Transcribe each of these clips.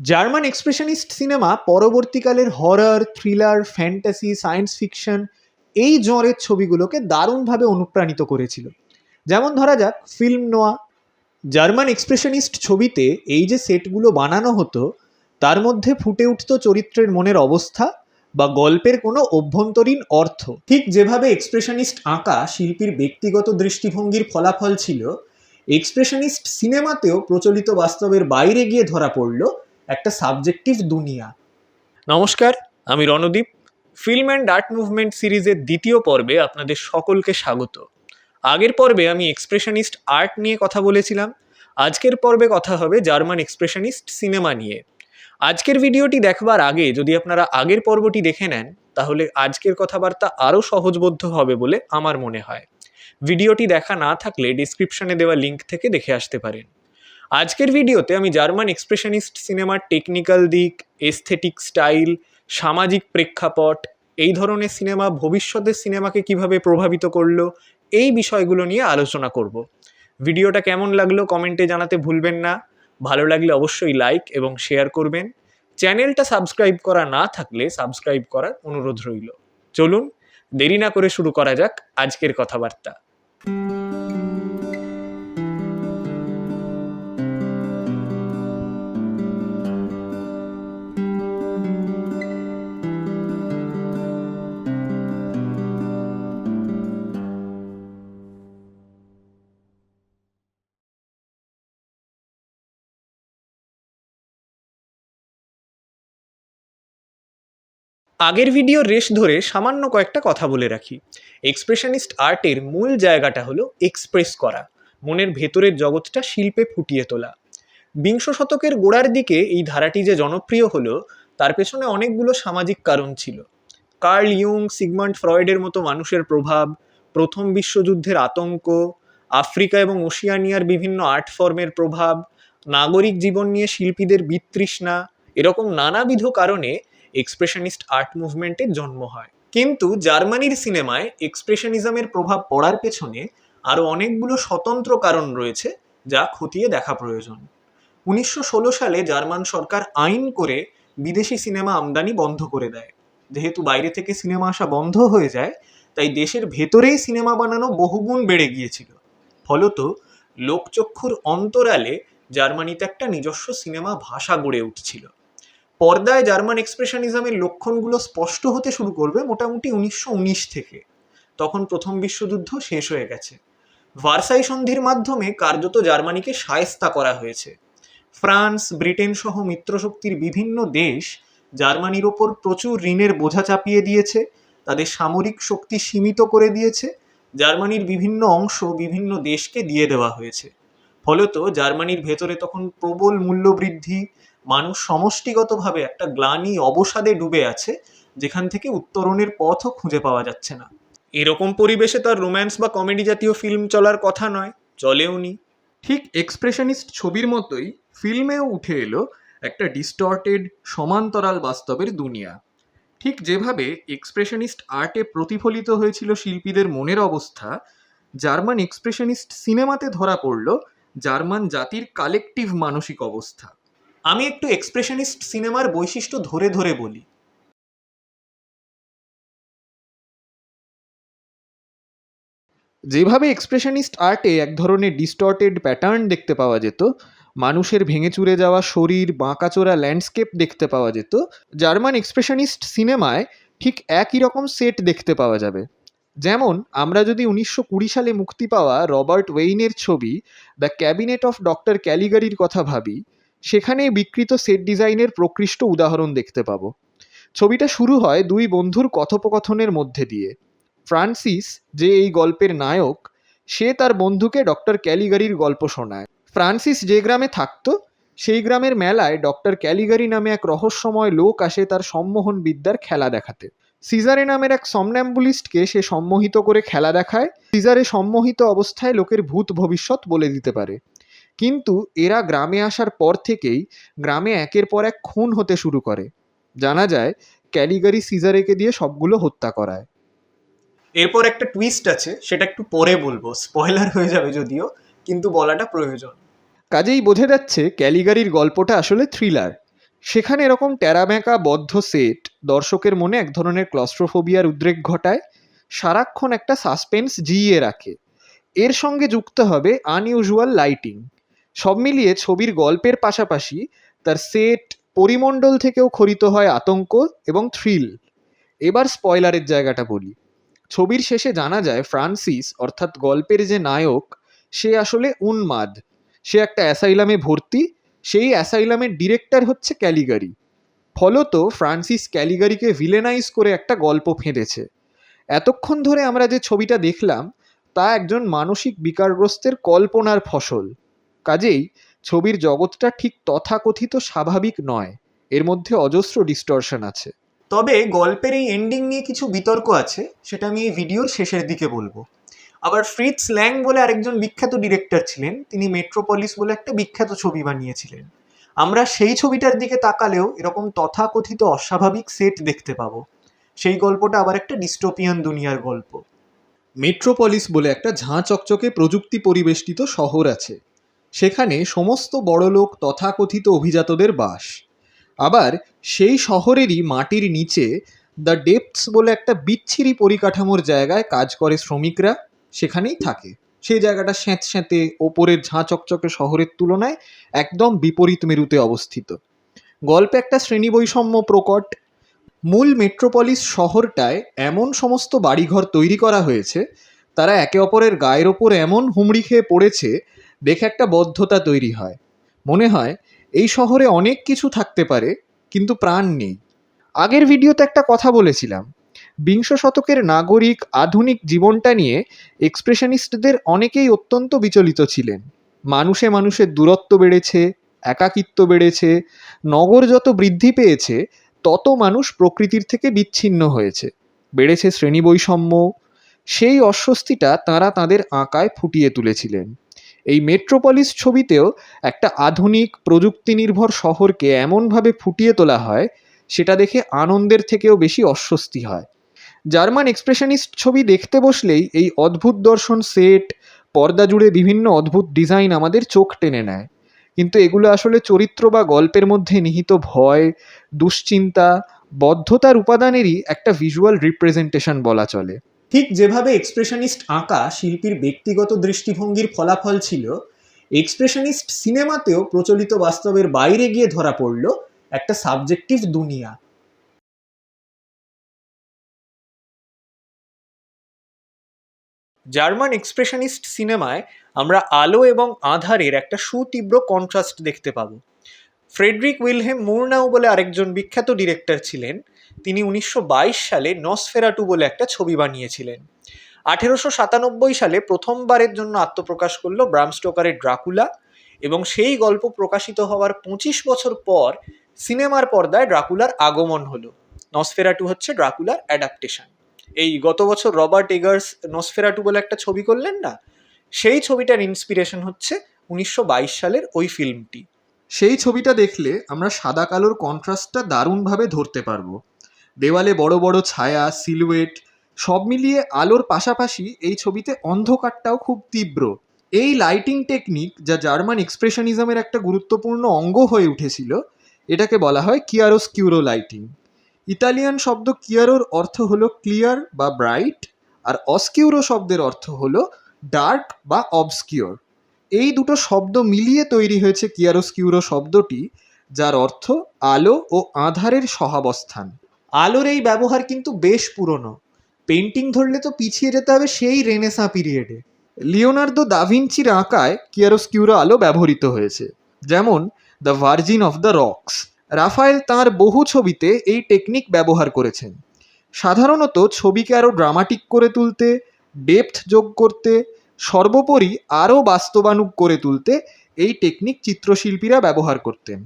German expressionist cinema পরবর্তীকালের horror, thriller, fantasy, science fiction এই জঁরের ছবিগুলোকে দারুণভাবে অনুপ্রাণিত করেছিল। যেমন ধরা যাক, ফিল্ম নোয়া। জার্মান এক্সপ্রেশনিস্ট ছবিতে এই যে সেটগুলো বানানো হতো, তার মধ্যে ফুটে উঠত চরিত্রের মনের অবস্থা বা গল্পের কোনো অভ্যন্তরীণ অর্থ। ঠিক যেভাবে এক্সপ্রেশনিস্ট আঁকা শিল্পীর ব্যক্তিগত দৃষ্টিভঙ্গির ফলাফল ছিল, এক্সপ্রেশনিস্ট সিনেমাতেও প্রচলিত বাস্তবের বাইরে গিয়ে ধরা পড়ল একটা সাবজেক্টিভ দুনিয়া। নমস্কার, আমি Randeep. Film and art movement সিরিজের দ্বিতীয় পর্বে আপনাদের সকলকে স্বাগত। আগের পর্বে আমি এক্সপ্রেশনিস্ট আর্ট নিয়ে কথা বলেছিলাম। আজকের পর্বে কথা হবে জার্মান এক্সপ্রেশনিস্ট সিনেমা নিয়ে। আজকের ভিডিওটি দেখবার আগে যদি আপনারা আগের পর্বটি দেখে নেন, তাহলে আজকের কথাবার্তা আরও সহজবোধ্য হবে বলে আমার মনে হয়। ভিডিওটি দেখা না থাকলে ডিসক্রিপশনে দেওয়া লিঙ্ক থেকে দেখে আসতে পারেন। আজকের ভিডিওতে আমি জার্মান এক্সপ্রেশনিস্ট সিনেমার টেকনিক্যাল দিক, এস্থেটিক স্টাইল, সামাজিক প্রেক্ষাপট, এই ধরনের সিনেমা ভবিষ্যতের সিনেমাকে কীভাবে প্রভাবিত করল, এই বিষয়গুলো নিয়ে আলোচনা করব। ভিডিওটা কেমন লাগল কমেন্টে জানাতে ভুলবেন না। ভালো লাগলে অবশ্যই লাইক এবং শেয়ার করবেন। চ্যানেলটা সাবস্ক্রাইব করা না থাকলে সাবস্ক্রাইব করার অনুরোধ রইল। চলুন, দেরি না করে শুরু করা যাক আজকের কথাবার্তা। আগের ভিডিও রেশ ধরে সামান্য কয়েকটা কথা বলে রাখি। এক্সপ্রেশনিস্ট আর্টের মূল জায়গাটা হলো এক্সপ্রেস করা, মনের ভেতরের জগৎটা শিল্পে ফুটিয়ে তোলা। বিংশ শতকের গোড়ার দিকে এই ধারাটি যে জনপ্রিয় হলো, তার পেছনে অনেকগুলো সামাজিক কারণ ছিল। কার্ল ইয়ুং, সিগমান্ড ফ্রয়েডের মতো মানুষের প্রভাব, প্রথম বিশ্বযুদ্ধের আতঙ্ক, আফ্রিকা এবং ওশিয়ানিয়ার বিভিন্ন আর্ট ফর্মের প্রভাব, নাগরিক জীবন নিয়ে শিল্পীদের বিতৃষ্ণা, এরকম নানাবিধ কারণে এক্সপ্রেশনিস্ট আর্ট মুভমেন্টের জন্ম হয়। কিন্তু জার্মানির সিনেমায় এক্সপ্রেশনিজমের প্রভাব পড়ার পেছনে আরও অনেকগুলো স্বতন্ত্র কারণ রয়েছে যা খতিয়ে দেখা প্রয়োজন। উনিশশো ষোলো সালে জার্মান সরকার আইন করে বিদেশি সিনেমা আমদানি বন্ধ করে দেয়। যেহেতু বাইরে থেকে সিনেমা আসা বন্ধ হয়ে যায়, তাই দেশের ভেতরেই সিনেমা বানানো বহুগুণ বেড়ে গিয়েছিল। ফলত লোকচক্ষুর অন্তরালে জার্মানিতে একটা নিজস্ব সিনেমা ভাষা গড়ে উঠছিল। পর্দায় জার্মান এক্সপ্রেশনিজমের লক্ষণগুলো স্পষ্ট হতে শুরু করবে মোটামুটি উনিশশো উনিশ থেকে। তখন প্রথম বিশ্বযুদ্ধ শেষ হয়ে গেছে। ভার্সাই সন্ধির মাধ্যমে কার্যত জার্মানিকে সায়স্তা করা হয়েছে। ফ্রান্স, ব্রিটেন সহ মিত্রশক্তির বিভিন্ন দেশ জার্মানির ওপর প্রচুর ঋণের বোঝা চাপিয়ে দিয়েছে, তাদের সামরিক শক্তি সীমিত করে দিয়েছে, জার্মানির বিভিন্ন অংশ বিভিন্ন দেশকে দিয়ে দেওয়া হয়েছে। ফলত জার্মানির ভেতরে তখন প্রবল মূল্যবৃদ্ধি মানুষ সমষ্টিগতভাবে একটা গ্লানি অবসাদে ডুবে আছে, যেখান থেকে উত্তরণের পথও খুঁজে পাওয়া যাচ্ছে না। এরকম পরিবেশে তার রোম্যান্স বা কমেডি জাতীয় ফিল্ম চলার কথা নয়, চলেও নি। ঠিক এক্সপ্রেশনিস্ট ছবির মতোই ফিল্মেও উঠে এলো একটা ডিস্টর্টেড, সমান্তরাল বাস্তবের দুনিয়া। ঠিক যেভাবে এক্সপ্রেশনিস্ট আর্টে প্রতিফলিত হয়েছিল শিল্পীদের মনের অবস্থা, জার্মান এক্সপ্রেশনিস্ট সিনেমাতে ধরা পড়ল জার্মান জাতির কালেকটিভ মানসিক অবস্থা। আমি একটু এক্সপ্রেশনিস্ট সিনেমার বৈশিষ্ট্য ধরে ধরে বলি। যেভাবে এক্সপ্রেশনিস্ট আর্টে এক ধরনের ডিস্টর্টেড প্যাটার্ন দেখতে পাওয়া যেত, মানুষের ভেঙে চুরে যাওয়া শরীর, বাঁকাচোরা ল্যান্ডস্কেপ দেখতে পাওয়া যেত, জার্মান এক্সপ্রেশনিস্ট সিনেমায় ঠিক একই রকম সেট দেখতে পাওয়া যাবে। যেমন, আমরা যদি উনিশশো কুড়ি সালে মুক্তি পাওয়া রবার্ট ওয়েইনের ছবি দ্য ক্যাবিনেট অফ ডক্টর ক্যালিগারির কথা ভাবি সেখানে বিকৃত সেট ডিজাইনের প্রকৃষ্ট উদাহরণ দেখতে পাবো। ছবিটা শুরু হয় দুই বন্ধুর কথোপকথনের মধ্যে দিয়ে। ফ্রান্সিস, যে এই গল্পের নায়ক, সে তার বন্ধুকে ডক্টর ক্যালিগারির গল্প শোনায়। ফ্রান্সিস যে গ্রামে থাকতো, সেই গ্রামের মেলায় ডক্টর ক্যালিগারি নামে এক রহস্যময় লোক আসে তার সম্মোহন বিদ্যার খেলা দেখাতে। সিজারে নামের এক সমন্যাম্বুলিস্টকে সে সম্মোহিত করে খেলা দেখায়। সিজারে সম্মোহিত অবস্থায় লোকের ভূত ভবিষ্যৎ বলে দিতে পারে। কিন্তু এরা গ্রামে আসার পর থেকেই গ্রামে একের পর এক খুন হতে শুরু করে। জানা যায় ক্যালিগারি সিজারেকে দিয়ে সবগুলো হত্যা করায়। এরপর একটা টুইস্ট আছে সেটা একটু পরে বলব স্পয়লার হয়ে যাবে যদিও কিন্তু বলাটা প্রয়োজন। কাজেই বোঝা যাচ্ছে ক্যালিগারির গল্পটা আসলে থ্রিলার সেখানে এরকম ট্যারাব্যাঁকা বদ্ধ সেট দর্শকের মনে এক ধরনের ক্লস্ট্রোফোবিয়ার উদ্রেক ঘটায় সারাক্ষণ একটা সাসপেন্স জিইয়ে রাখে। এর সঙ্গে যুক্ত হবে আনইউজুয়াল লাইটিং সব মিলিয়ে ছবির গল্পের পাশাপাশি তার সেট পরিমণ্ডল থেকেও খরিত হয় আতঙ্ক এবং থ্রিল এবার স্পয়লারের জায়গাটা বলি। ছবির শেষে জানা যায় ফ্রান্সিস, অর্থাৎ গল্পের যে নায়ক, সে আসলে উন্মাদ। সে একটা অ্যাসাইলামে ভর্তি, সেই অ্যাসাইলামের ডিরেক্টর হচ্ছে ক্যালিগারি। ফলত ফ্রান্সিস ক্যালিগারিকে ভিলেনাইজ করে একটা গল্প ফেঁদেছে। এতক্ষণ ধরে আমরা যে ছবিটা দেখলাম, তা একজন মানসিক বিকারগ্রস্তের কল্পনার ফসল। কাজেই ছবির জগৎটা ঠিক তথাকথিত স্বাভাবিক নয় এর মধ্যে অজস্র ডিস্টরশন আছে। তবে গল্পের এই এন্ডিং নিয়ে কিছু বিতর্ক আছে সেটা আমি এই ভিডিওর শেষের দিকে বলব। আবার ফ্রিৎস ল্যাং বলে আরেকজন বিখ্যাত ডিরেক্টর ছিলেন তিনি মেট্রোপলিস বলে একটা বিখ্যাত ছবি বানিয়েছিলেন। আমরা সেই ছবিটার দিকে তাকালেও এরকম তথাকথিত অস্বাভাবিক সেট দেখতে পাবো। সেই গল্পটা আবার একটা ডিস্টোপিয়ান দুনিয়ার গল্প। মেট্রোপলিস বলে একটা ঝাঁ চকচকে প্রযুক্তি পরিবেষ্টিত শহর আছে সেখানে সমস্ত বড়লোক তথাকথিত অভিজাতদের বাস। আবার সেই শহরেরই মাটির নিচে দ্য ডেপথস বলে একটা বিচ্ছিরি পরিকাঠামোর জায়গায় কাজ করে শ্রমিকরা সেখানেই থাকে। সেই জায়গাটা স্যাঁত স্যাঁতে ওপরের ঝাঁ চকচকে শহরের তুলনায় একদম বিপরীত মেরুতে অবস্থিত। গল্পে একটা শ্রেণি বৈষম্য প্রকট। মূল মেট্রোপলিস শহরটায় এমন সমস্ত বাড়িঘর তৈরি করা হয়েছে, তারা একে অপরের গায়ের ওপর এমন হুমড়ি খেয়ে পড়েছে দেখে একটা বদ্ধতা তৈরি হয়। মনে হয়, এই শহরে অনেক কিছু থাকতে পারে, কিন্তু প্রাণ নেই। আগের ভিডিওতে একটা কথা বলেছিলাম। বিংশ শতকের নাগরিক আধুনিক জীবনটা নিয়ে এক্সপ্রেশনিস্টদের অনেকেই অত্যন্ত বিচলিত ছিলেন। মানুষে মানুষের দূরত্ব বেড়েছে, একাকিত্ব বেড়েছে, নগর যত বৃদ্ধি পেয়েছে, তত মানুষ প্রকৃতির থেকে বিচ্ছিন্ন হয়েছে। বেড়েছে শ্রেণি বৈষম্য সেই অস্বস্তিটা তাঁরা তাদের আঁকায় ফুটিয়ে তুলেছিলেন। এই মেট্রোপলিস ছবিতেও একটা আধুনিক প্রযুক্তি নির্ভর শহরকে এমনভাবে ফুটিয়ে তোলা হয়, সেটা দেখে আনন্দের থেকেও বেশি অস্বস্তি হয়। জার্মান এক্সপ্রেশনিস্ট ছবি দেখতে বসলেই এই অদ্ভুত দর্শন সেট, পর্দা জুড়ে বিভিন্ন অদ্ভুত ডিজাইন আমাদের চোখ টেনে নেয়। কিন্তু এগুলো আসলে চরিত্র বা গল্পের মধ্যে নিহিত ভয়, দুশ্চিন্তা, বদ্ধতার উপাদানেরই একটা ভিজুয়াল রিপ্রেজেন্টেশন বলা চলে। ঠিক যেভাবে এক্সপ্রেশনিস্ট আঁকা শিল্পীর ব্যক্তিগত দৃষ্টিভঙ্গির ফলাফল ছিল, এক্সপ্রেশনিস্ট সিনেমাতেও প্রচলিত বাস্তবের বাইরে গিয়ে ধরা পড়ল একটা সাবজেক্টিভ দুনিয়া। জার্মান এক্সপ্রেশনিস্ট সিনেমায় আমরা আলো এবং আধারের একটা সুতীব্র কন্ট্রাস্ট দেখতে পাবো। ফ্রেডরিক উইলহেম মুরনাউ বলে আরেকজন বিখ্যাত ডিরেক্টর ছিলেন তিনি উনিশশো বাইশ সালে নসফেরাটু বলে একটা ছবি বানিয়েছিলেন। আঠেরোশো সাতানব্বই সালে প্রথমবারের জন্য আত্মপ্রকাশ করল ব্রাম স্টোকারের ড্রাকুলা এবং সেই গল্প প্রকাশিত হওয়ার পঁচিশ বছর পর সিনেমার পর্দায় ড্রাকুলার আগমন হলো। নসফেরাটু হচ্ছে ড্রাকুলার অ্যাডাপ্টেশন এই গত বছর রবার্ট এগার্স নসফেরাটু বলে একটা ছবি করলেন না? সেই ছবিটার ইন্সপিরেশন হচ্ছে উনিশশো বাইশ সালের ওই ফিল্মটি সেই ছবিটা দেখলে আমরা সাদা কালোর কন্ট্রাস্টটা দারুণভাবে ধরতে পারব। দেওয়ালে বড় বড় ছায়া সিলুয়েট সব মিলিয়ে আলোর পাশাপাশি এই ছবিতে অন্ধকারটাও খুব তীব্র। এই লাইটিং টেকনিক যা জার্মান এক্সপ্রেশনিজমের একটা গুরুত্বপূর্ণ অঙ্গ হয়ে উঠেছিল, এটাকে বলা হয় কিয়ারোস্কিউরো লাইটিং ইতালিয়ান শব্দ কিয়ারোর অর্থ হলো ক্লিয়ার বা ব্রাইট আর অস্কিউরো শব্দের অর্থ হলো ডার্ক বা অবস্কিওর এই দুটো শব্দ মিলিয়ে তৈরি হয়েছে কিয়ারোস্কিউরো শব্দটি, যার অর্থ আলো ও আধারের সহাবস্থান। আলোর এই ব্যবহার কিন্তু বেশ পুরনো। পেন্টিং ধরলে তো পিছিয়ে যেতে হবে সেই রেনেসা পিরিয়ডে লিওনার্দো দাভিঞ্চির আঁকায় কিয়ারোস্কিউরো আলো ব্যবহৃত হয়েছে, যেমন The Virgin of the Rocks Raphael তাঁর বহু ছবিতে এই টেকনিক ব্যবহার করেছেন। সাধারণত ছবিকে আরও ড্রামাটিক করে তুলতে ডেপথ যোগ করতে, সর্বোপরি আরও বাস্তবানুক করে তুলতে এই টেকনিক চিত্রশিল্পীরা ব্যবহার করতেন।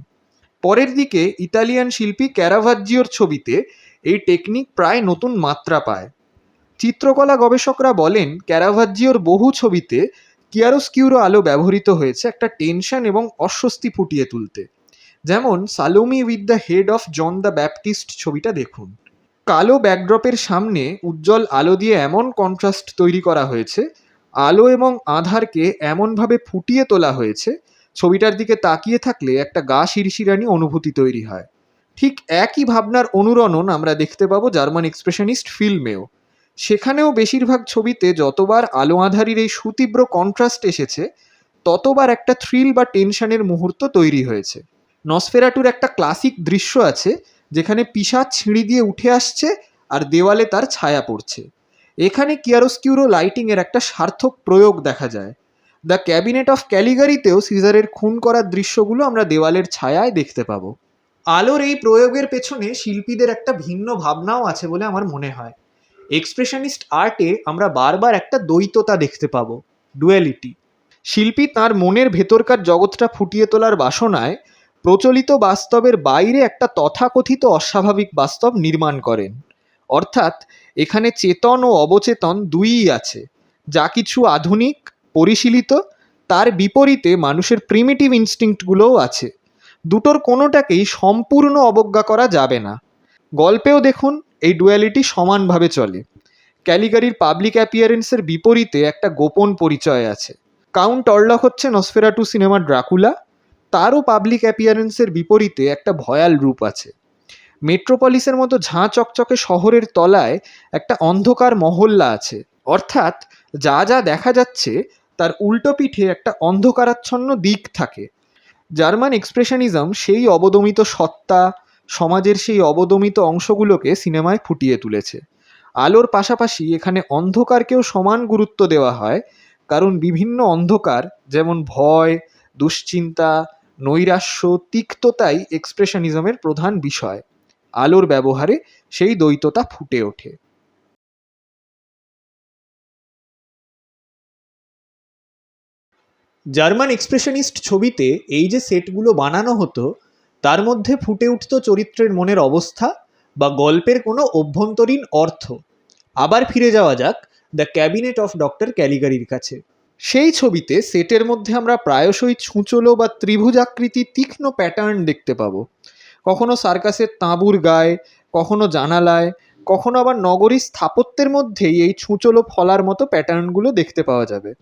পরের দিকে ইতালিয়ান শিল্পী ক্যারাভাজ্জিওর ছবিতে এই টেকনিক প্রায় নতুন মাত্রা পায়। চিত্রকলা গবেষকরা বলেন, ক্যারাভাজ্জিওর বহু ছবিতে কিয়ারোস্কিউরো আলো ব্যবহৃত হয়েছে একটা টেনশন এবং অস্বস্তি ফুটিয়ে তুলতে। যেমন, Salome with the Head of John the Baptist ছবিটা দেখুন। কালো ব্যাকড্রপের সামনে উজ্জ্বল আলো দিয়ে এমন কন্ট্রাস্ট তৈরি করা হয়েছে, আলো এবং আধারকে এমনভাবে ফুটিয়ে তোলা হয়েছে ছবিটার দিকে তাকিয়ে থাকলে একটা গা শিরশিরানি অনুভূতি তৈরি হয়। ঠিক একই ভাবনার অনুরণন আমরা দেখতে পাবো জার্মান এক্সপ্রেশনিস্ট ফিল্মেও। সেখানেও বেশিরভাগ ছবিতে যতবার আলো আধারির এই সুতীব্র কন্ট্রাস্ট এসেছে, ততবার একটা থ্রিল বা টেনশনের মুহূর্ত তৈরি হয়েছে। নসফেরাটুর একটা ক্লাসিক দৃশ্য আছে, যেখানে পিসাচ ছিঁড়ি দিয়ে উঠে আসছে আর দেওয়ালে তার ছায়া পড়ছে। এখানে কিয়ারোস্কিউরো লাইটিংয়ের একটা সার্থক প্রয়োগ দেখা যায়। দ্য ক্যাবিনেট অফ ক্যালিগারিতেও সিজারের খুন করার দৃশ্যগুলো আমরা দেওয়ালের ছায়ায় দেখতে পাবো। আলোর এই প্রয়োগের পেছনে শিল্পীদের একটা ভিন্ন ভাবনাও আছে বলে আমার মনে হয়। এক্সপ্রেশনিস্ট আর্টে আমরা বারবার একটা দ্বৈততা দেখতে পাবো ডুয়ালিটি শিল্পী তার মনের ভেতরকার জগৎটা ফুটিয়ে তোলার বাসনায় প্রচলিত বাস্তবের বাইরে একটা তথাকথিত অস্বাভাবিক বাস্তব নির্মাণ করেন। অর্থাৎ এখানে চেতন ও অবচেতন দুইই আছে। যা কিছু আধুনিক পরিশীলিত, তার বিপরীতে মানুষের প্রিমিটিভ ইনস্টিংক্টগুলোও আছে। দুটোর কোনোটাকেই সম্পূর্ণ অবজ্ঞা করা যাবে না। গল্পেও দেখুন, এই ডুয়ালিটি সমানভাবে চলে। ক্যালিগারির পাবলিক অ্যাপিয়ারেন্সের বিপরীতে একটা গোপন পরিচয় আছে। কাউন্ট অর্লক হচ্ছে নসফেরাটু সিনেমার ড্রাকুলা তারও পাবলিক অ্যাপিয়ারেন্সের বিপরীতে একটা ভয়াল রূপ আছে। মেট্রোপলিসের মতো ঝাঁ চকচকে শহরের তলায় একটা অন্ধকার মহল্লা আছে। অর্থাৎ যা যা দেখা যাচ্ছে তার উল্টো পিঠে একটা অন্ধকারাচ্ছন্ন দিক থাকে। জার্মান এক্সপ্রেশনিজম সেই অবদমিত সত্তা, সমাজের সেই অবদমিত অংশগুলোকে সিনেমায় ফুটিয়ে তুলেছে। আলোর পাশাপাশি এখানে অন্ধকারকেও সমান গুরুত্ব দেওয়া হয়, কারণ বিভিন্ন অন্ধকার, যেমন ভয়, দুশ্চিন্তা, নৈরাশ্য, তিক্ততাই এক্সপ্রেশনিজমের প্রধান বিষয়। আলোর ব্যবহারে সেই দ্বৈততা ফুটে ওঠে। জার্মান এক্সপ্রেশনিস্ট ছবিতে এই যে সেটগুলো বানানো হতো, তার মধ্যে ফুটে উঠত চরিত্রের মনের অবস্থা বা গল্পের কোনো অভ্যন্তরীণ অর্থ। আবার ফিরে যাওয়া যাক দ্য ক্যাবিনেট অফ ডক্টর ক্যালিগারির কাছে। সেই ছবিতে সেটের মধ্যে আমরা প্রায়শই ছুঁচলো বা ত্রিভুজাকৃতি তীক্ষ্ণ প্যাটার্ন দেখতে পাবো। কখনো সার্কাসের তাঁবুর গায়ে, কখনো জানালায়, কখনো আবার নগরীর স্থাপত্যের মধ্যেই এই ছুঁচলো ফলার মতো প্যাটার্নগুলো দেখতে পাওয়া যাবে।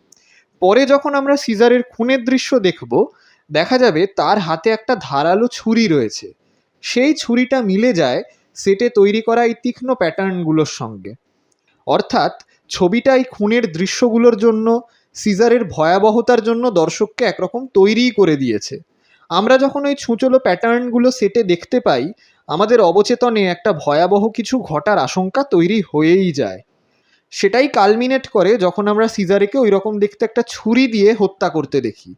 পরে যখন আমরা সিজারের খুনের দৃশ্য দেখব, দেখা যাবে তার হাতে একটা ধারালো ছুরি রয়েছে। সেই ছুরিটা মিলে যায় সেটে তৈরি করা এই তীক্ষ্ণ প্যাটার্নগুলোর সঙ্গে। অর্থাৎ ছবিটা এই খুনের দৃশ্যগুলোর জন্য, সিজারের ভয়াবহতার জন্য দর্শককে একরকম তৈরিই করে দিয়েছে। আমরা যখন ওই ছুঁচলো প্যাটার্নগুলো সেটে দেখতে পাই, আমাদের অবচেতনে একটা ভয়াবহ কিছু ঘটার আশঙ্কা তৈরি হয়েই যায়। সেটাই কালমিনেট করে যখন আমরা সিজারেকে ওই রকম দেখতে একটা ছুরি দিয়ে হত্যা করতে দেখি।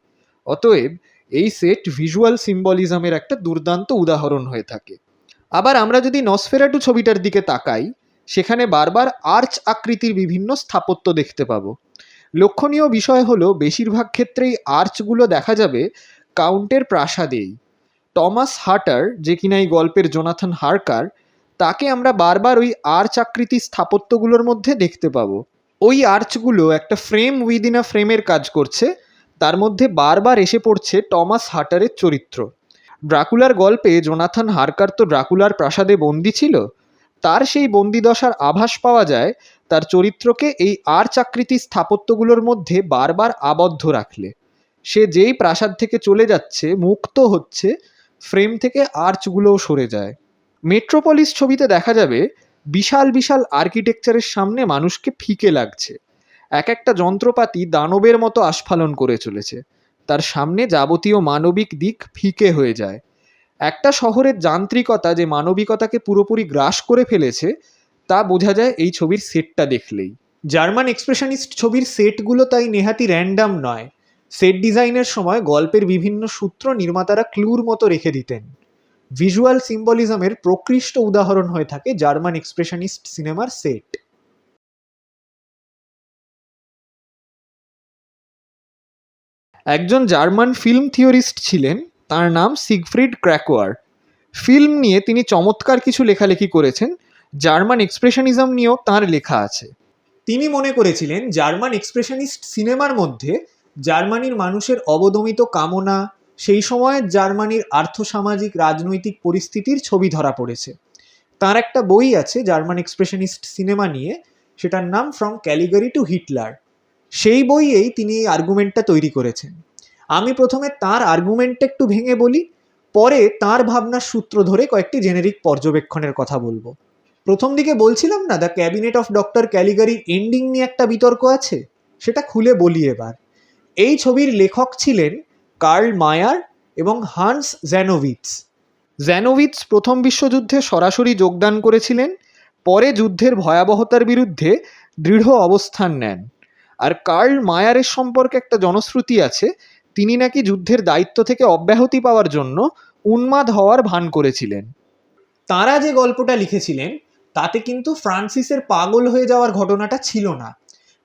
অতএব এই সেট ভিজুয়াল সিম্বলিজমের একটা দুর্দান্ত উদাহরণ হয়ে থাকে। আবার আমরা যদি নসফেরাটু ছবিটার দিকে তাকাই, সেখানে বারবার আর্চ আকৃতির বিভিন্ন স্থাপত্য দেখতে পাবো। লক্ষণীয় বিষয় হলো, বেশিরভাগ ক্ষেত্রেই আর্চগুলো দেখা যাবে কাউন্টের প্রাসাদেই। টমাস হার্টার যে কিনা এই গল্পের জোনাথন হার্কার তাকে আমরা বারবার ওই আর্চ আকৃতি স্থাপত্যগুলোর মধ্যে দেখতে পাবো। ওই আর্চগুলো একটা ফ্রেম উইদিন আ ফ্রেমের কাজ করছে, তার মধ্যে বারবার এসে পড়ছে টমাস হার্টারের চরিত্র। ড্রাকুলার গল্পে জোনাথন হারকার তো ড্রাকুলার প্রাসাদে বন্দি ছিল, তার সেই বন্দিদশার আভাস পাওয়া যায়, তার চরিত্রকে এই আর্চ আকৃতি স্থাপত্যগুলোর মধ্যে বারবার আবদ্ধ রাখলে। সে যেই প্রাসাদ থেকে চলে যাচ্ছে, মুক্ত হচ্ছে ফ্রেম থেকে আর্চগুলোও সরে যায়। মেট্রোপলিস ছবিতে দেখা যাবে বিশাল বিশাল আর্কিটেকচারের সামনে মানুষকে ফিকে লাগছে। এক একটা যন্ত্রপাতি দানবের মতো আস্ফালন করে চলেছে। তার সামনে যাবতীয় মানবিক দিক ফিকে হয়ে যায়। একটা শহরের যান্ত্রিকতা যে মানবিকতাকে পুরোপুরি গ্রাস করে ফেলেছে, তা বোঝা যায় এই ছবির সেটটা দেখলেই। জার্মান এক্সপ্রেশনিস্ট ছবির সেটগুলো তাই নেহাতি র্যান্ডাম নয়। সেট ডিজাইনের সময় গল্পের বিভিন্ন সূত্র নির্মাতারা ক্লুর মতো রেখে দিতেন। ভিজুয়াল সিম্বলিজমের প্রকৃষ্ট উদাহরণ হয়ে থাকে জার্মান এক্সপ্রেশনিস্ট সিনেমার সেট। একজন জার্মান ফিল্ম থিওরিস্ট ছিলেন, তার নাম সিগফ্রিড ক্র্যাকোয়ার। ফিল্ম নিয়ে তিনি চমৎকার কিছু লেখালেখি করেছেন, জার্মান এক্সপ্রেশনিজম নিয়েও তার লেখা আছে। তিনি মনে করেছিলেন, জার্মান এক্সপ্রেশনিস্ট সিনেমার মধ্যে জার্মানির মানুষের অবদমিত কামনা সেই সময়ের জার্মানির আর্থসামাজিক রাজনৈতিক পরিস্থিতির ছবি ধরা পড়েছে। তার একটা বই আছে, জার্মান এক্সপ্রেশনিস্ট সিনেমা নিয়ে। সেটার নাম ফ্রম ক্যালিগারি টু হিটলার সেই বইয়েই তিনি এই আর্গুমেন্টটা তৈরি করেছেন। আমি প্রথমে তার আর্গুমেন্টটা একটু ভেঙে বলি, পরে তার ভাবনার সূত্র ধরে কয়েকটি জেনেরিক পর্যবেক্ষণের কথা বলব। প্রথম দিকে বলছিলাম না দ্য ক্যাবিনেট অফ ডক্টর ক্যালিগারির এন্ডিং নিয়ে একটা বিতর্ক আছে? সেটা খুলে বলি এবার। এই ছবির লেখক ছিলেন কার্ল মায়ার এবং হান্স জ্যানোভিটস জ্যানোভিটস প্রথম বিশ্বযুদ্ধে সরাসরি যোগদান করেছিলেন পরে যুদ্ধের ভয়াবহতার বিরুদ্ধে দৃঢ় অবস্থান নেন। আর কার্ল মায়ারের সম্পর্কে একটা জনশ্রুতি আছে তিনি নাকি যুদ্ধের দায়িত্ব থেকে অব্যাহতি পাওয়ার জন্য উন্মাদ হওয়ার ভান করেছিলেন। তাঁরা যে গল্পটা লিখেছিলেন তাতে কিন্তু ফ্রান্সিসের পাগল হয়ে যাওয়ার ঘটনাটা ছিল না।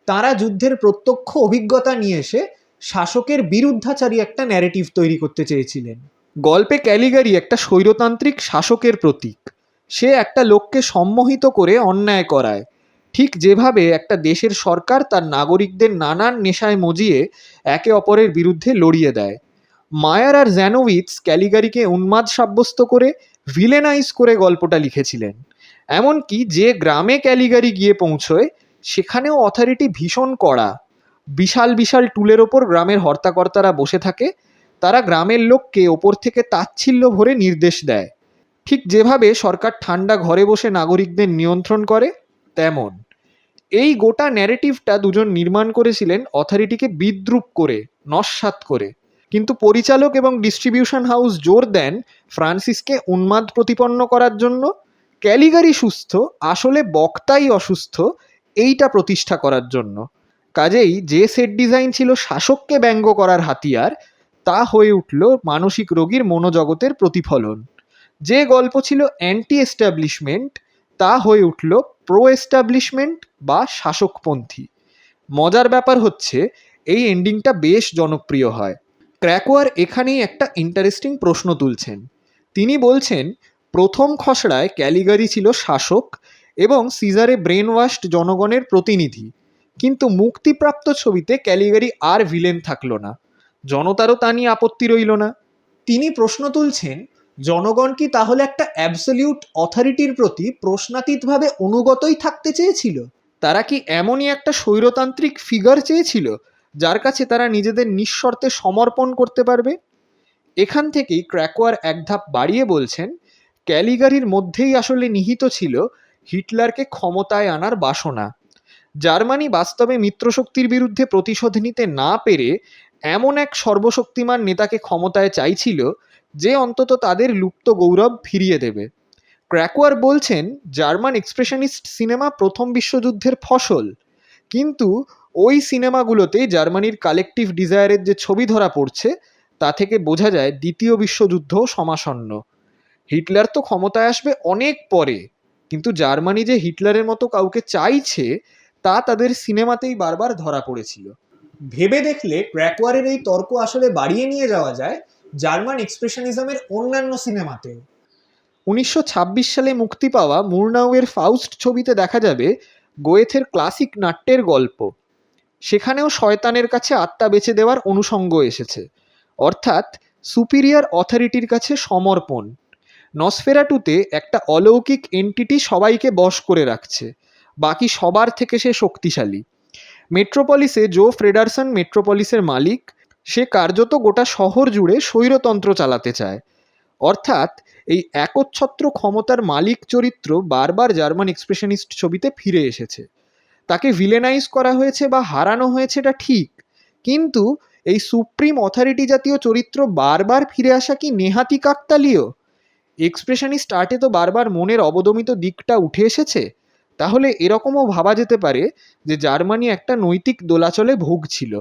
তাঁরা যুদ্ধের প্রত্যক্ষ অভিজ্ঞতা নিয়ে এসে শাসকের বিরুদ্ধাচারী একটা ন্যারেটিভ তৈরি করতে চেয়েছিলেন। গল্পে ক্যালিগারি একটা স্বৈরতান্ত্রিক শাসকের প্রতীক। সে একটা লোককে সম্মোহিত করে অন্যায় করায়। ঠিক যেভাবে একটা দেশের সরকার তার নাগরিকদের নানান নেশায় মজিয়ে একে অপরের বিরুদ্ধে লড়িয়ে দেয়। মায়ার আর জ্যানোভিটস ক্যালিগারিকে উন্মাদ সাব্যস্ত করে ভিলেনাইজ করে গল্পটা লিখেছিলেন। এমনকি যে গ্রামে ক্যালিগারি গিয়ে পৌঁছয়, সেখানেও অথরিটি ভীষণ কড়া। বিশাল বিশাল টুলের ওপর গ্রামের হর্তাকর্তারা বসে থাকে। তারা গ্রামের লোককে ওপর থেকে তাচ্ছিল্য ভরে নির্দেশ দেয়। ঠিক যেভাবে সরকার ঠান্ডা ঘরে বসে নাগরিকদের নিয়ন্ত্রণ করে, তেমন। এই গোটা ন্যারেটিভটা দুজন নির্মাণ করেছিলেন অথরিটিকে বিদ্রুপ করে, নস্বাত করে। কিন্তু পরিচালক এবং ডিস্ট্রিবিউশন হাউস জোর দেন ফ্রান্সিসকে উন্মাদ প্রতিপন্ন করার জন্য। ক্যালিগারি সুস্থ, আসলে বক্তাই অসুস্থ, এইটা প্রতিষ্ঠা করার জন্য। কাজেই যে সেট ডিজাইন ছিল শাসককে ব্যঙ্গ করার হাতিয়ার, তা হয়ে উঠল মানসিক রোগীর মনোজগতের প্রতিফলন। যে গল্প ছিল অ্যান্টি এস্টাবলিশমেন্ট তা হয়ে উঠল প্রো এস্টাবলিশমেন্ট বা শাসকপন্থী। মজার ব্যাপার হচ্ছে, এই এন্ডিংটা বেশ জনপ্রিয় হয়। ক্র্যাকোয়ার এখানেই একটা ইন্টারেস্টিং প্রশ্ন তুলছেন। তিনি বলছেন, প্রথম খসড়ায় ক্যালিগারি ছিল শাসক এবং সিজারে ব্রেন ওয়াশড জনগণের প্রতিনিধি। কিন্তু মুক্তিপ্রাপ্ত ছবিতে ক্যালিগারি আর ভিলেন থাকল না। জনতারও তা নিয়ে আপত্তি রইল না। তিনি প্রশ্ন তুলছেন, জনগণ কি তাহলে একটা অ্যাবসলিউট অথরিটির প্রতি প্রশ্নাতীতভাবে অনুগতই থাকতে চেয়েছিল? তারা কি এমনই একটা স্বৈরতান্ত্রিক ফিগার চেয়েছিল, যার কাছে তারা নিজেদের নিঃশর্তে সমর্পণ করতে পারবে? এখান থেকেই ক্র্যাকোয়ার এক ধাপ বাড়িয়ে বলছেন, ক্যালিগারির মধ্যেই আসলে নিহিত ছিল হিটলারকে ক্ষমতায় আনার বাসনা। জার্মানি বাস্তবে মিত্রশক্তির বিরুদ্ধে প্রতিশোধ নিতে না পেরে এমন এক সর্বশক্তিমান নেতাকে ক্ষমতায় চাইছিল যে অন্তত তাদের লুপ্ত গৌরব ফিরিয়ে দেবে। ক্র্যাকোয়ার বলছেন, জার্মান এক্সপ্রেশনিস্ট সিনেমা প্রথম বিশ্বযুদ্ধের ফসল। কিন্তু ওই সিনেমাগুলোতে জার্মানির কালেকটিভ ডিজায়ারের যে ছবি ধরা পড়ছে, তা থেকে বোঝা যায় দ্বিতীয় বিশ্বযুদ্ধও সমাসন্ন। হিটলার তো ক্ষমতায় আসবে অনেক পরে। কিন্তু জার্মানি যে হিটলারের মতো কাউকে চাইছে তা তাদের সিনেমাতেই বারবার ধরা পড়েছিল। ভেবে দেখলে ক্র্যাকওয়ারের এই তর্ক আসলে বাড়িয়ে নিয়ে যাওয়া যায় জার্মান এক্সপ্রেশনিজমের অন্যান্য সিনেমাতেও উনিশশো সালে মুক্তি পাওয়া মুরনাউয়ের ফাউস্ট ছবিতে দেখা যাবে গোয়েথের ক্লাসিক নাট্যের গল্প। সেখানেও শয়তানের কাছে আত্মা বেছে দেওয়ার অনুষঙ্গ এসেছে। অর্থাৎ সুপিরিয়র অথরিটির কাছে সমর্পণ। নসফেরাটুতে একটা অলৌকিক এন্টিটি সবাইকে বশ করে রাখছে। বাকি সবার থেকে সে শক্তিশালী। মেট্রোপলিসে জো ফ্রেডারসন মেট্রোপলিসের মালিক, সে কার্যত গোটা শহর জুড়ে স্বৈরতন্ত্র চালাতে চায়। অর্থাৎ এই একচ্ছত্র ক্ষমতার মালিক চরিত্র বারবার জার্মান এক্সপ্রেশনিস্ট ছবিতে ফিরে এসেছে। তাকে ভিলেনাইজ করা হয়েছে বা হারানো হয়েছে এটা ঠিক, কিন্তু এই সুপ্রিম অথরিটি জাতীয় চরিত্র বারবার ফিরে আসা কি নেহাতি কাকতালীয়? এক্সপ্রেশনিস্ট আর্টে তো বারবার মনের অবদমিত দিকটা উঠে এসেছে? তাহলে এরকমও ভাবা যেতে পারে যে জার্মানি একটা নৈতিক দোলাচলে ভুগছিল।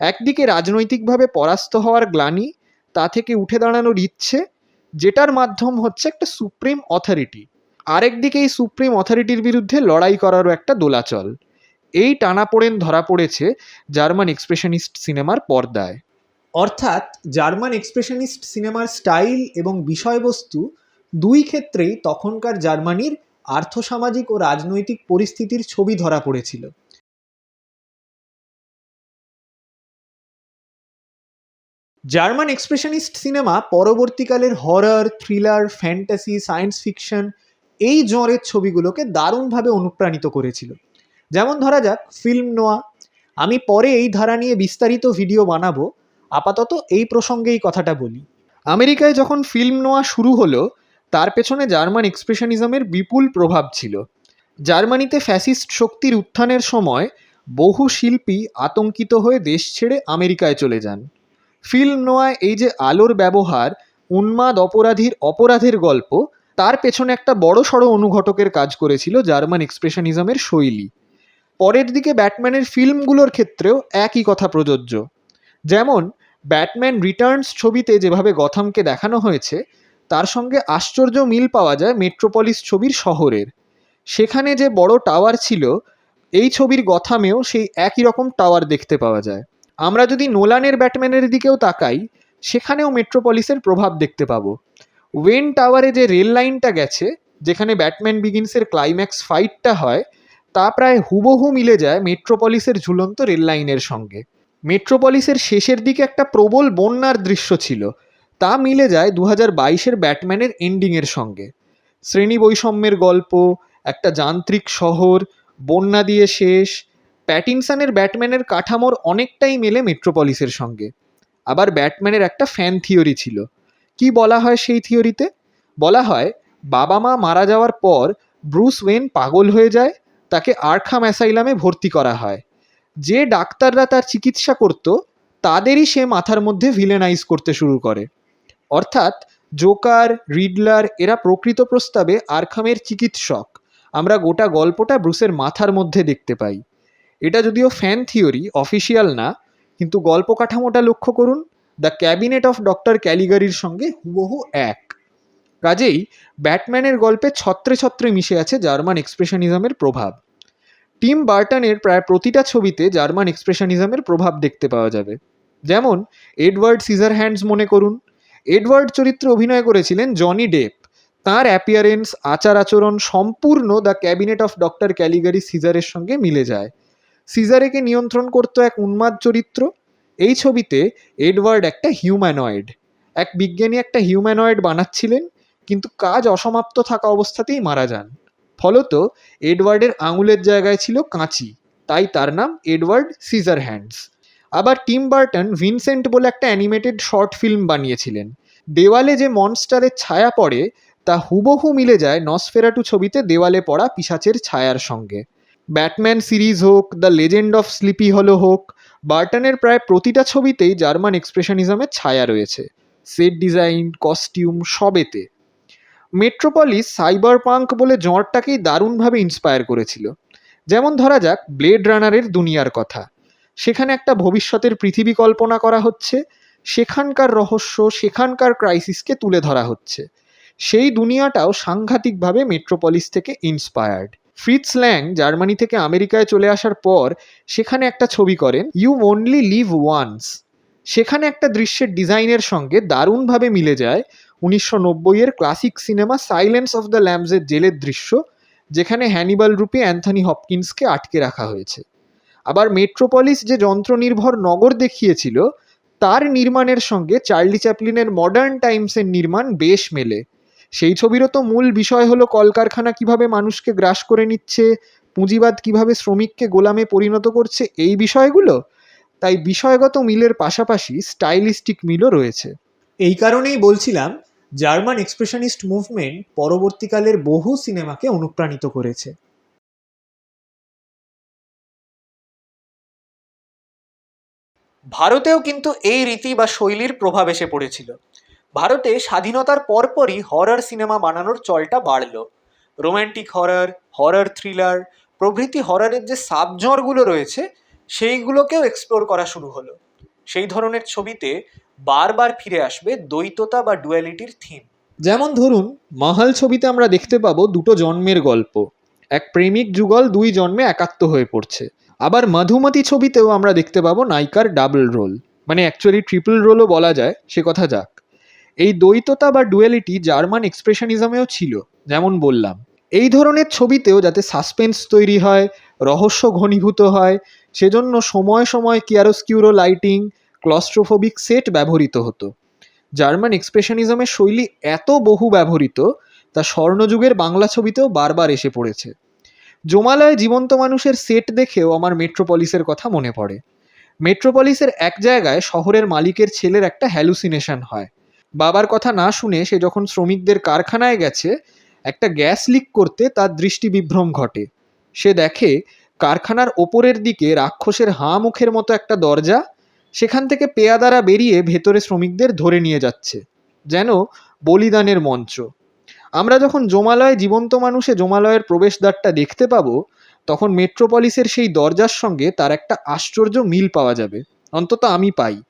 একদিকে রাজনৈতিকভাবে পরাস্ত হওয়ার গ্লানি, তা থেকে উঠে দাঁড়ানোর ইচ্ছে, যেটার মাধ্যম হচ্ছে একটা সুপ্রিম অথরিটি। আরেকদিকে এই সুপ্রিম অথরিটির বিরুদ্ধে লড়াই করারও একটা দোলাচল। এই টানাপোড়েন ধরা পড়েছে জার্মান এক্সপ্রেশনিস্ট সিনেমার পর্দায়। অর্থাৎ জার্মান এক্সপ্রেশনিস্ট সিনেমার স্টাইল এবং বিষয়বস্তু দুই ক্ষেত্রেই তখনকার জার্মানির আর্থসামাজিক ও রাজনৈতিক পরিস্থিতির ছবি ধরা পড়েছিল। German expressionist cinema পরবর্তীকালের horror, thriller, fantasy, science fiction এই জঁরের ছবিগুলোকে দারুণভাবে অনুপ্রাণিত করেছিল। যেমন ধরা যাক, ফিল্ম নোয়া। আমি পরে এই ধারা নিয়ে বিস্তারিত ভিডিও বানাবো। আপাতত এই প্রসঙ্গেই কথাটা বলি। আমেরিকায় যখন ফিল্ম নোয়া শুরু হলো তার পেছনে জার্মান এক্সপ্রেশনিজমের বিপুল প্রভাব ছিল। জার্মানিতে ফ্যাসিস্ট শক্তির উত্থানের সময় বহু শিল্পী আতঙ্কিত হয়ে দেশ ছেড়ে আমেরিকায় চলে যান। ফিল্ম নোয়ায় এই যে আলোর ব্যবহার, উন্মাদ অপরাধীর অপরাধের গল্প, তার পেছনে একটা বড় সড়ো অনুঘটকের কাজ করেছিল জার্মান এক্সপ্রেশনিজমের শৈলী। পরের দিকে ব্যাটম্যানের ফিল্মগুলোর ক্ষেত্রেও একই কথা প্রযোজ্য। যেমন, ব্যাটম্যান রিটার্নস ছবিতে যেভাবে গথামকে দেখানো হয়েছে তার সঙ্গে আশ্চর্য মিল পাওয়া যায় মেট্রোপলিস ছবির শহরের। সেখানে যে বড় টাওয়ার ছিল, এই ছবির গথামেও সেই একই রকম টাওয়ার দেখতে পাওয়া যায়। আমরা যদি নোলানের ব্যাটম্যানের দিকেও তাকাই, সেখানেও মেট্রোপলিসের প্রভাব দেখতে পাবো। ওয়েন টাওয়ারে যে রেল লাইনটা গেছে, যেখানে ব্যাটম্যান বিগিনসের ক্লাইম্যাক্স ফাইটটা হয়, তা প্রায় হুবহু মিলে যায় মেট্রোপলিসের ঝুলন্ত রেল লাইনের সঙ্গে। মেট্রোপলিসের শেষের দিকে একটা প্রবল বন্যার দৃশ্য ছিল। তা মিলে যায় দু হাজার বাইশের ব্যাটম্যানের এন্ডিংয়ের সঙ্গে। শ্রেণি বৈষম্যের গল্প, একটা যান্ত্রিক শহর, বন্যা দিয়ে শেষ, প্যাটিনসনের ব্যাটম্যানের কাঠামোর অনেকটাই মেলে মেট্রোপলিসের সঙ্গে। আবার ব্যাটম্যানের একটা ফ্যান থিওরি ছিল। কি বলা হয় সেই থিওরিতে বলা হয় বাবা মা মারা যাওয়ার পর ব্রুস ওয়েন পাগল হয়ে যায়, তাকে আর্খাম অ্যাসাইলামে ভর্তি করা হয়। যে ডাক্তাররা তার চিকিৎসা করত, তাদেরই সে মাথার মধ্যে ভিলেনাইজ করতে শুরু করে। অর্থাৎ জোকার, রিডলার এরা প্রকৃত প্রস্তাবে আরখামের চিকিৎসক। আমরা গোটা গল্পটা ব্রুসের মাথার মধ্যে দেখতে পাই। এটা যদিও ফ্যান থিওরি অফিসিয়াল না, কিন্তু গল্প কাঠামোটা লক্ষ্য করুন দ্য ক্যাবিনেট অফ ডক্টর ক্যালিগারির সঙ্গে হুবহু এক। কাজেই ব্যাটম্যানের গল্পে ছত্রে ছত্রে মিশে আছে জার্মান এক্সপ্রেশনিজমের প্রভাব। টিম বার্টনের প্রায় প্রতিটা ছবিতে জার্মান এক্সপ্রেশনিজমের প্রভাব দেখতে পাওয়া যাবে। যেমন এডওয়ার্ড সিজার হ্যান্ডস মনে করুন এডওয়ার্ড চরিত্রে অভিনয় করেছিলেন জনি ডেপ। তার অ্যাপিয়ারেন্স, আচার আচরণ সম্পূর্ণ The Cabinet of Doctor Caligari সিজারের সঙ্গে মিলে যায়। সিজারেকে নিয়ন্ত্রণ করত এক উন্মাদ চরিত্র। এই ছবিতে এডওয়ার্ড একটা হিউম্যানয়েড। এক বিজ্ঞানী একটা হিউম্যানয়েড বানাচ্ছিলেন, কিন্তু কাজ অসমাপ্ত থাকা অবস্থাতেই মারা যান। ফলত এডওয়ার্ডের আঙুলের জায়গায় ছিল কাঁচি, তাই তার নাম এডওয়ার্ড সিজার হ্যান্ডস আবার টিম বার্টন ভিনসেন্ট বলে একটা অ্যানিমেটেড শর্ট ফিল্ম বানিয়েছিলেন। দেওয়ালে যে মনস্টারের ছায়া পড়ে, তা হুবহু মিলে যায় নসফেরাটু ছবিতে দেওয়ালে পড়া পিসাচের ছায়ার সঙ্গে। ব্যাটম্যান সিরিজ হোক, The Legend of Sleepy Hollow হোক, বার্টনের প্রায় প্রতিটা ছবিতেই জার্মান এক্সপ্রেশনিজমের ছায়া রয়েছে। সেট ডিজাইন, কস্টিউম, সবেতে। মেট্রোপলিস সাইবার পাঙ্ক বলে জঁরটাকেই দারুণভাবে ইন্সপায়ার করেছিল। যেমন ধরা যাক, ব্লেড রানারের দুনিয়ার কথা। সেখানে একটা ভবিষ্যতের পৃথিবী কল্পনা করা হচ্ছে, সেখানকার রহস্য, সেখানকার ক্রাইসিসকে তুলে ধরা হচ্ছে। সেই দুনিয়াটাও সাংঘাতিকভাবে মেট্রোপলিস থেকে ইন্সপায়ার্ড ফ্রিটস ল্যাং জার্মানি থেকে আমেরিকায় চলে আসার পর সেখানে একটা ছবি করেন ইউ ওনলি লিভ ওয়ান্স সেখানে একটা দৃশ্যের ডিজাইনের সঙ্গে দারুণভাবে মিলে যায় উনিশশো নব্বইয়ের classic cinema Silence of the ল্যাম্পসের জেলের দৃশ্য, যেখানে হ্যানিবাল রূপে অ্যান্থনি হপকিন্সকে আটকে রাখা হয়েছে। আবার মেট্রোপলিস যে যন্ত্রনির্ভর নগর দেখিয়েছিল, তার নির্মাণের সঙ্গে চার্লি চ্যাপলিনের মডার্ন টাইমসের নির্মাণ বেশ মেলে। সেই ছবিরও তো মূল বিষয় হলো কলকারখানা কীভাবে মানুষকে গ্রাস করে নিচ্ছে, পুঁজিবাদ কীভাবে শ্রমিককে গোলামে পরিণত করছে, এই বিষয়গুলো। তাই বিষয়গত মিলের পাশাপাশি স্টাইলিস্টিক মিলও রয়েছে। এই কারণেই বলছিলাম, জার্মান এক্সপ্রেশনিস্ট মুভমেন্ট পরবর্তীকালের বহু সিনেমাকে অনুপ্রাণিত করেছে। ভারতেও কিন্তু এই রীতি বা শৈলীর প্রভাব এসে পড়েছিল। ভারতে স্বাধীনতার পরপরই হরর সিনেমা বানানোর চলটা বাড়ল। রোম্যান্টিক হরর হরর থ্রিলার প্রভৃতি হররের যে সাবজরগুলো রয়েছে, সেইগুলোকেও এক্সপ্লোর করা শুরু হলো। সেই ধরনের ছবিতে বারবার ফিরে আসবে দ্বৈততা বা ডুয়ালিটির থিম যেমন ধরুন, মাহাল ছবিতে আমরা দেখতে পাবো দুটো জন্মের গল্প। এক প্রেমিক যুগল দুই জন্মে একাত্ম হয়ে পড়ছে। আবার মধুমতি ছবিতেও আমরা দেখতে পাবো নায়িকার ডাবল রোল মানে অ্যাকচুয়ালি ট্রিপল রোলও বলা যায়, সে কথা যাক। এই দ্বৈততা বা ডুয়ালিটি জার্মান এক্সপ্রেশনিজমেও ছিল, যেমন বললাম। এই ধরনের ছবিতেও যাতে সাসপেন্স তৈরি হয়, রহস্য ঘনীভূত হয়, সেজন্য সময় সময় কিয়ারোস্কিউরো লাইটিং ক্লস্ট্রোফোবিক সেট ব্যবহৃত হতো। জার্মান এক্সপ্রেশনিজমের শৈলী এত বহু ব্যবহৃত, তা স্বর্ণযুগের বাংলা ছবিতেও বারবার এসে পড়েছে। জমালয় জীবন্ত মানুষের সেট দেখেও আমার মেট্রোপলিসের কথা মনে পড়ে। মেট্রোপলিসের এক জায়গায় শহরের মালিকের ছেলের একটা হ্যালুসিনেশন হয়। বাবার কথা না শুনে সে যখন শ্রমিকদের কারখানায় গেছে, একটা গ্যাস লিক করতে তার দৃষ্টি বিভ্রম ঘটে। সে দেখে কারখানার ওপরের দিকে রাক্ষসের হাঁ মুখের মতো একটা দরজা, সেখান থেকে পেয়াদারা বেরিয়ে ভেতরে শ্রমিকদের ধরে নিয়ে যাচ্ছে, যেন বলিদানের মঞ্চ। আমরা যখন জমালয় জীবন্ত মানুষে জমালয়ের প্রবেশদ্বারটা দেখতে পাবো, তখন মেট্রোপলিসের সেই দরজার সঙ্গে তার একটা আশ্চর্য মিল পাওয়া যাবে। অন্তত আমি পাই।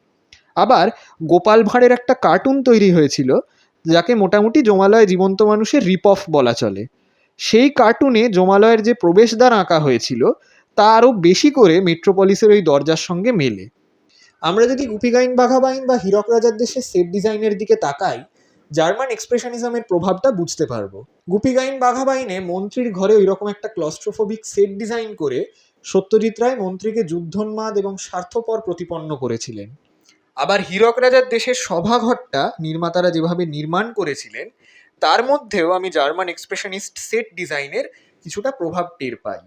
আবার গোপাল ভাঁড়ের একটা কার্টুন তৈরি হয়েছিল, যাকে মোটামুটি জমালয় জীবন্ত মানুষের রিপ অফ বলা চলে। সেই কার্টুনে জমালয়ের যে প্রবেশদ্বার আঁকা হয়েছিল, তা আরও বেশি করে মেট্রোপলিসের ওই দরজার সঙ্গে মেলে। আমরা যদি গুপিগাইন বাঘাবাইন বা হীরক রাজার দেশের সেট ডিজাইনের দিকে তাকাই জার্মান এক্সপ্রেশনিজমের প্রভাবটা বুঝতে পারব। গুপিগাইন বাঘাবাইনে মন্ত্রীর ঘরে ওইরকম একটা ক্লস্ট্রোফোবিক সেট ডিজাইন করে সত্যজিৎ রায় মন্ত্রীকে যুদ্ধোন্মাদ এবং স্বার্থপর প্রতিপন্ন করেছিলেন। আবার হীরক রাজার দেশের সভাঘরটা নির্মাতারা যেভাবে নির্মাণ করেছিলেন, তার মধ্যেও আমি জার্মান এক্সপ্রেশনিস্ট সেট ডিজাইনের কিছুটা প্রভাব টের পাই।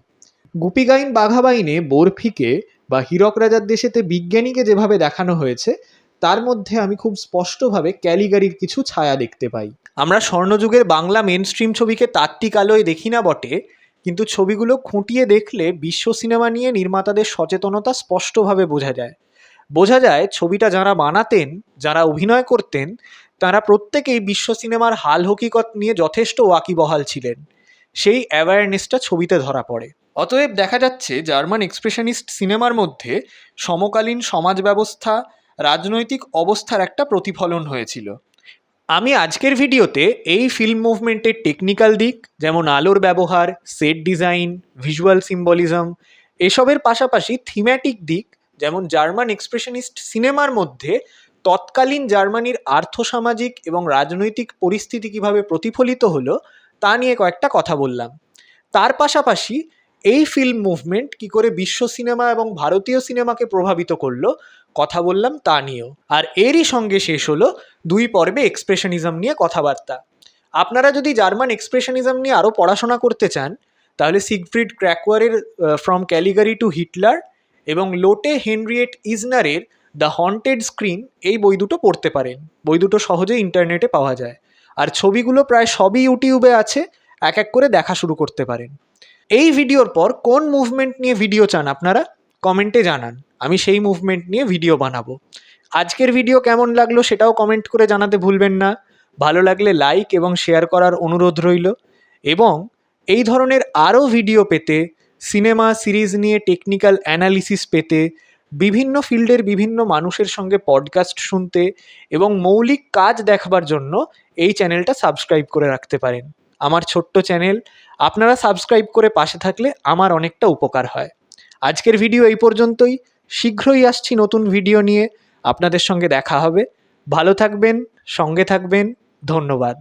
গুপিগাইন বাঘাবাইনে বোরফিকে বা হীরক রাজার দেশেতে বিজ্ঞানীকে যেভাবে দেখানো হয়েছে তার মধ্যে আমি খুব স্পষ্টভাবে ক্যালিগারির কিছু ছায়া দেখতে পাই। আমরা স্বর্ণযুগের বাংলা মেন স্ট্রিম ছবিকে তাত্ত্বিক আলোয় দেখি না বটে, কিন্তু ছবিগুলো খুঁটিয়ে দেখলে বিশ্ব সিনেমা নিয়ে নির্মাতাদের সচেতনতা স্পষ্টভাবে বোঝা যায়। বোঝা যায় ছবিটা যারা বানাতেন, যারা অভিনয় করতেন, তারা প্রত্যেকেই বিশ্ব সিনেমার হাল হকিকত নিয়ে যথেষ্ট ওয়াকিবহাল ছিলেন। সেই অ্যাওয়ারনেসটা ছবিতে ধরা পড়ে। অতএব দেখা যাচ্ছে জার্মান এক্সপ্রেশনিস্ট সিনেমার মধ্যে সমকালীন সমাজ ব্যবস্থা রাজনৈতিক অবস্থার একটা প্রতিফলন হয়েছিল। আমি আজকের ভিডিওতে এই ফিল্ম মুভমেন্টের টেকনিক্যাল দিক, যেমন আলোর ব্যবহার সেট ডিজাইন ভিজুয়াল সিম্বলিজম এসবের পাশাপাশি থিম্যাটিক দিক, যেমন জার্মান এক্সপ্রেশনিস্ট সিনেমার মধ্যে তৎকালীন জার্মানির আর্থসামাজিক এবং রাজনৈতিক পরিস্থিতি কীভাবে প্রতিফলিত হলো, তা নিয়ে কয়েকটা কথা বললাম। তার পাশাপাশি এই ফিল্ম মুভমেন্ট কি করে বিশ্ব সিনেমা এবং ভারতীয় সিনেমাকে প্রভাবিত করল কথা বললাম তা নিয়েও। আর এরই সঙ্গে শেষ হলো দুই পর্বে এক্সপ্রেশনিজম নিয়ে কথাবার্তা। আপনারা যদি জার্মান এক্সপ্রেশনিজম নিয়ে আরও পড়াশোনা করতে চান, তাহলে সিগফ্রিড ক্র্যাকওয়ারের ফ্রম ক্যালিগারি টু হিটলার এবং লোটে হেনরিয়েট ইজনারের দ্য হন্টেড স্ক্রিন এই বই দুটো পড়তে পারেন। বই দুটো সহজে ইন্টারনেটে পাওয়া যায়। আর ছবিগুলো প্রায় সবই ইউটিউবে আছে, এক এক করে দেখা শুরু করতে পারেন। এই ভিডিওর পর কোন মুভমেন্ট নিয়ে ভিডিও চান আপনারা? কমেন্টে জানান। আমি সেই মুভমেন্ট নিয়ে ভিডিও বানাবো। আজকের ভিডিও কেমন লাগল সেটাও কমেন্ট করে জানাতে ভুলবেন না। ভালো লাগলে লাইক এবং শেয়ার করার অনুরোধ রইল। এবং এই ধরনের আরও ভিডিও পেতে সিনেমা সিরিজ নিয়ে টেকনিক্যাল অ্যানালিসিস পেতে, বিভিন্ন ফিল্ডের বিভিন্ন মানুষের সঙ্গে পডকাস্ট শুনতে এবং মৌলিক কাজ দেখাবার জন্য এই চ্যানেলটা সাবস্ক্রাইব করে রাখতে পারেন। আমার ছোট্ট চ্যানেল আপনারা সাবস্ক্রাইব করে পাশে থাকলে আমার অনেকটা উপকার হয়। আজকের ভিডিও এই পর্যন্তই। শীঘ্রই আসছি নতুন ভিডিও নিয়ে। আপনাদের সঙ্গে দেখা হবে। ভালো থাকবেন সঙ্গে থাকবেন। ধন্যবাদ।